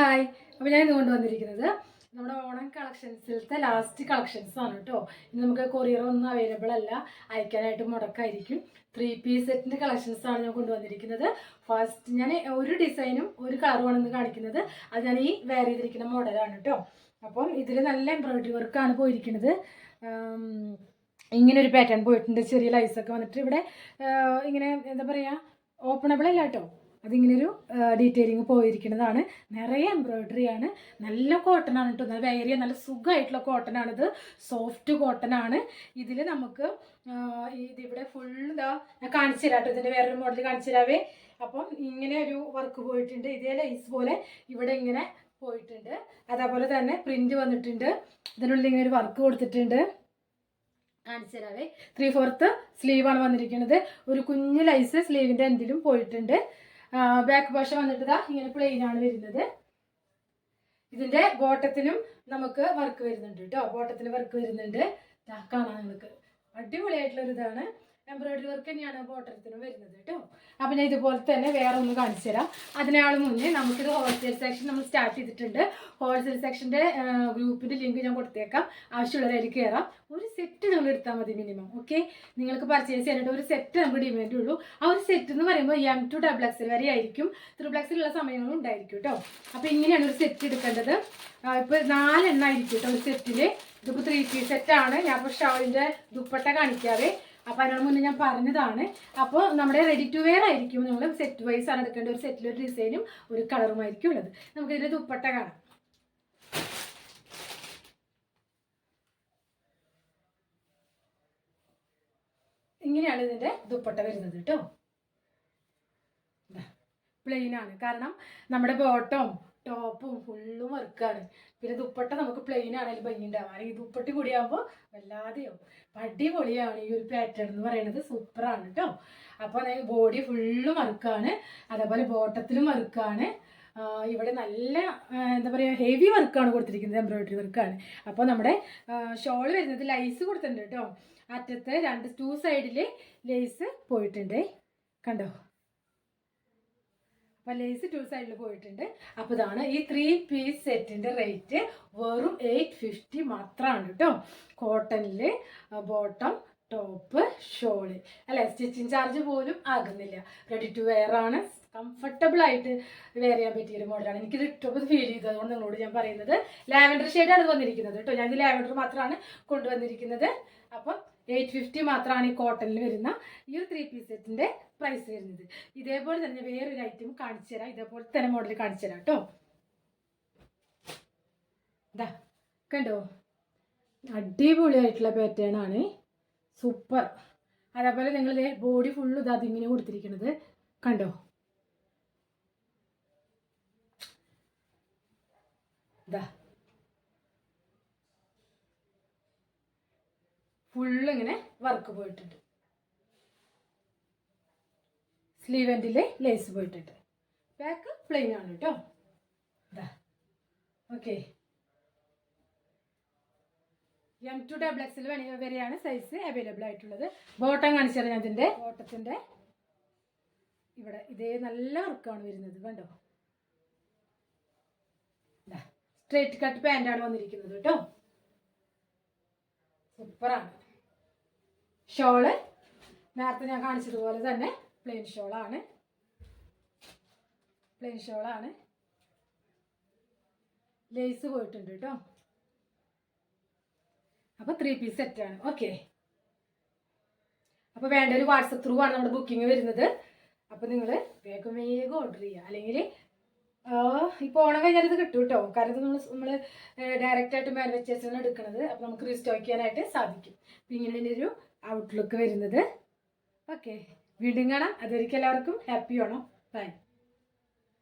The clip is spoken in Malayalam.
ഹായ് അപ്പോൾ ഞാൻ ഇന്ന് കൊണ്ടുവന്നിരിക്കുന്നത് നമ്മുടെ ഓണം കളക്ഷൻസിലത്തെ ലാസ്റ്റ് കളക്ഷൻസ് ആണ് കേട്ടോ. ഇനി നമുക്ക് കൊറിയർ ഒന്നും അവൈലബിൾ അല്ല. അയക്കാനായിട്ട് മുടക്കായിരിക്കും. ത്രീ പീസ് സെറ്റിന്റെ കളക്ഷൻസ് ആണ് ഞാൻ കൊണ്ടുവന്നിരിക്കുന്നത്. ഫസ്റ്റ് ഞാൻ ഒരു ഡിസൈനും ഒരു കളറുമാണ് ഇന്ന് കാണിക്കുന്നത്. അത് ഞാൻ ഈ വെയർ ചെയ്തിരിക്കുന്ന മോഡലാണ് കേട്ടോ. അപ്പം ഇതിൽ നല്ല എംബ്രോയിഡറി വർക്കാണ് പോയിരിക്കുന്നത്. ഇങ്ങനെ ഒരു പാറ്റേൺ പോയിട്ടുണ്ട്. ചെറിയ ലൈസൊക്കെ വന്നിട്ട് ഇവിടെ ഇങ്ങനെ എന്താ പറയുക ഓപ്പണബിൾ അല്ല കേട്ടോ. അതിങ്ങനെ ഒരു ഡീറ്റെയിലിങ് പോയിരിക്കുന്നതാണ്. നിറയെ എംബ്രോയിഡറി ആണ്. നല്ല കോട്ടൺ ആണ് കേട്ടോ നല്ല വേറിയ നല്ല സുഖമായിട്ടുള്ള കോട്ടൺ ആണിത് സോഫ്റ്റ് കോട്ടൺ ആണ്. ഇതിൽ നമുക്ക് ഇതിവിടെ ഫുൾ ഇതാ ഞാൻ കാണിച്ചു തരാം കേട്ടോ ഇതിന്റെ വേറൊരു മോഡൽ കാണിച്ചു തരാവേ. അപ്പം ഇങ്ങനെ ഒരു വർക്ക് പോയിട്ടുണ്ട്. ഇതേ ലൈസ് പോലെ ഇവിടെ ഇങ്ങനെ പോയിട്ടുണ്ട്. അതേപോലെ തന്നെ പ്രിന്റ് വന്നിട്ടുണ്ട്. ഇതിനുള്ളിൽ ഇങ്ങനെ ഒരു വർക്ക് കൊടുത്തിട്ടുണ്ട്. കാണിച്ചു തരാവേ. ത്രീ ഫോർത്ത് സ്ലീവാണ് വന്നിരിക്കുന്നത്. ഒരു കുഞ്ഞു ലൈസ് സ്ലീവിന്റെ എന്തിലും പോയിട്ടുണ്ട്. ബാക്ക് വശം വന്നിട്ട് ദാ ഇങ്ങനെ പ്ലെയിൻ ആണ് വരുന്നത്. ഇതിന്റെ ബോട്ടത്തിനും നമുക്ക് വർക്ക് വരുന്നുണ്ട് കേട്ടോ ബോട്ടത്തിൽ വർക്ക് വരുന്നുണ്ട്. കാണാൻ കാണാം നിങ്ങൾക്ക്. അടിപൊളിയായിട്ടുള്ള ഒരു ഇതാണ് എംബ്രോയിഡറി വർക്ക് തന്നെയാണ് ബോട്ടത്തിനും വരുന്നത് കേട്ടോ. അപ്പം ഞാൻ ഇതുപോലെ തന്നെ വേറെ ഒന്ന് കാണിച്ചു തരാം. അതിനാൾ മുന്നേ നമുക്കിത് ഹോൾസെയിൽ സെക്ഷൻ നമ്മൾ സ്റ്റാർട്ട് ചെയ്തിട്ടുണ്ട്. ഹോൾസെയിൽ സെക്ഷന്റെ ഗ്രൂപ്പിന്റെ ലിങ്ക് ഞാൻ കൊടുത്തേക്കാം. ആവശ്യമുള്ളവരായി കയറാം ഒരു സെറ്റ് നിങ്ങൾ എടുത്താൽ മതി മിനിമം ഓക്കെ നിങ്ങൾക്ക് പർച്ചേസ് ചെയ്യാനായിട്ട് ഒരു സെറ്റ് നമുക്ക് ഡിമാൻഡ് ഉള്ളൂ. ആ ഒരു സെറ്റ് എന്ന് പറയുമ്പോൾ എം ടു ഡബിൾ എക്സൽ വരെ ആയിരിക്കും. ത്രിബിൾ എക്സലുള്ള സമയങ്ങളും ഉണ്ടായിരിക്കും കേട്ടോ. അപ്പോൾ ഇങ്ങനെയാണ് ഒരു സെറ്റ് എടുക്കേണ്ടത്. ഇപ്പോൾ നാലെണ്ണം ആയിരിക്കും കേട്ടോ ഒരു സെറ്റിൽ ഇതിപ്പോൾ ത്രീ പീസ് സെറ്റാണ് ഞാൻ ഇപ്പോൾ ഷവലിന്റെ ദുപ്പട്ട കാണിക്കാവേ. അപ്പോൾ അതിനോട് മുന്നേ ഞാൻ പറഞ്ഞതാണ്. അപ്പോൾ നമ്മുടെ റെഡി ടു വെയർ ആയിരിക്കും. നമ്മൾ സെറ്റ് വൈസ് ആണ് എടുക്കേണ്ട ഒരു സെറ്റിൽ ഒരു ഡിസൈനും ഒരു കളറുമായിരിക്കും ഉള്ളത്. നമുക്ക് ഇതിന്റെ ദുപ്പട്ട കാണാം. ഇങ്ങനെയാണ് ഇതിന്റെ ദുപ്പട്ട വരുന്നത് കേട്ടോ. പ്ലെയിൻ ആണ്. കാരണം നമ്മുടെ ബോട്ടവും ടോപ്പും ഫുള്ളും വർക്കാണ്. പിന്നെ ദുപ്പട്ട നമുക്ക് പ്ലെയിൻ ആണെങ്കിലും ഭംഗി ഉണ്ടാവും അല്ലെങ്കിൽ ദുപ്പട്ടി കൂടിയാകുമ്പോൾ വല്ലാതെയോ അടിപൊളിയാണ് ഈ ഒരു പാറ്റേൺ എന്ന് പറയുന്നത്. സൂപ്പറാണ് കേട്ടോ അപ്പോൾ ബോഡി ഫുള്ളും വർക്കാണ് അതേപോലെ ബോട്ടത്തിലും വർക്കാണ് ഇവിടെ നല്ല എന്താ പറയുക ഹെവി വർക്കാണ് കൊടുത്തിരിക്കുന്നത്. എംബ്രോയിഡറി വർക്കാണ് അപ്പോൾ നമ്മുടെ ഷോൾ വരുന്നത് ലൈസ് കൊടുത്തിട്ടുണ്ട് കേട്ടോ അറ്റത്തെ രണ്ട് ടു സൈഡിൽ ലേസ് പോയിട്ടുണ്ട്. കണ്ടോ? അപ്പോൾ ലേസ് ടു സൈഡിൽ പോയിട്ടുണ്ട്. അപ്പോൾ ഇതാണ് ഈ ത്രീ പീസ് സെറ്റിന്റെ റേറ്റ് വെറും എയ്റ്റ് ഫിഫ്റ്റി മാത്രമാണ് കേട്ടോ കോട്ടണിൽ ബോട്ടം ടോപ്പ് ഷോൾ അല്ലേ? സ്റ്റിച്ചിങ് ചാർജ് പോലും ആകുന്നില്ല. റെഡി ടു വെയർ ആണ്. കംഫർട്ടബിൾ ആയിട്ട് വെയർ ചെയ്യാൻ പറ്റിയ ഒരു മോഡലാണ് എനിക്കിത് ഇട്ടപ്പോൾ ഫീൽ ചെയ്തത് അതുകൊണ്ട് നിങ്ങളോട് ഞാൻ പറയുന്നത്. ലാവൻഡർ ഷെയ്ഡാണ് വന്നിരിക്കുന്നത് കേട്ടോ ഞാൻ ലാവൻഡർ മാത്രമാണ് കൊണ്ടുവന്നിരിക്കുന്നത്. അപ്പം എയ്റ്റ് ഫിഫ്റ്റി മാത്രമാണ് ഈ കോട്ടണിൽ വരുന്ന ഈ ഒരു ത്രീ പീസ് പ്രൈസ് വരുന്നത്. ഇതേപോലെ തന്നെ വേറൊരു ഐറ്റം കാണിച്ചു തരാം. ഇതേപോലെ തന്നെ മോഡൽ കാണിച്ചു തരാം കേട്ടോ ഇതാ കണ്ടോ? അടിപൊളിയായിട്ടുള്ള പാറ്റേൺ ആണ്. സൂപ്പർ അതേപോലെ നിങ്ങൾ ബോഡി ഫുള്ള് ഇതാ അതിങ്ങനെ കൊടുത്തിരിക്കുന്നത് കണ്ടോ? ഇതാ ഫുള്ള് ഇങ്ങനെ വർക്ക് പോയിട്ടുണ്ട് സ്ലീവ് എൻഡിൽ ലേസ് പോയിട്ടുണ്ട്. ബാക്ക് പ്ലെയിൻ ആണ് കേട്ടോ ഇതാ ഓക്കെ എം ടു ഡബിൾ എക്സിൽ വരെയാണ് സൈസ് അവൈലബിൾ ആയിട്ടുള്ളത്. ബോട്ടം കാണിച്ചത് ഞാൻ ഇതിന്റെ ബോട്ടത്തിന്റെ ഇവിടെ ഇതേ നല്ല വർക്കാണ് വരുന്നത് കണ്ടോ? സ്ട്രേറ്റ് കട്ട് പാന്റാണ് വന്നിരിക്കുന്നത് കേട്ടോ സൂപ്പറാണ് ഷോൾ. നേരത്തെ ഞാൻ കാണിച്ചതുപോലെ തന്നെ പ്ലെയിൻ ഷോളാണ്. പ്ലെയിൻ ഷോളാണ്. ലേസ് പോയിട്ടുണ്ട് കേട്ടോ അപ്പോൾ ത്രീ പീസ് സെറ്റാണ് ഓക്കെ അപ്പോൾ വേണ്ട ഒരു വാട്സപ്പ് ത്രൂ ആണ് നമ്മുടെ ബുക്കിംഗ് വരുന്നത്. അപ്പോൾ നിങ്ങൾ വേഗം വേഗം ഓർഡർ ചെയ്യുക. അല്ലെങ്കിൽ ഇപ്പോൾ ഓണം കഴിഞ്ഞാൽ ഇത് കിട്ടും കേട്ടോ കാരണം ഇത് നമ്മൾ നമ്മൾ ഡയറക്റ്റ് ആയിട്ട് മാനുഫാക്ചേഴ്സിനാണ് എടുക്കുന്നത് അപ്പോൾ നമുക്ക് റീസ്റ്റോക്ക് ചെയ്യാനായിട്ട് സാധിക്കും. അപ്പോൾ ഇങ്ങനെ ഒരു ഔട്ട്ലുക്ക് വരുന്നത്. ഓക്കെ വീണ്ടും കാണാം. അതുവരെയ്ക്കും എല്ലാവർക്കും ഹാപ്പി ഓണം ബൈ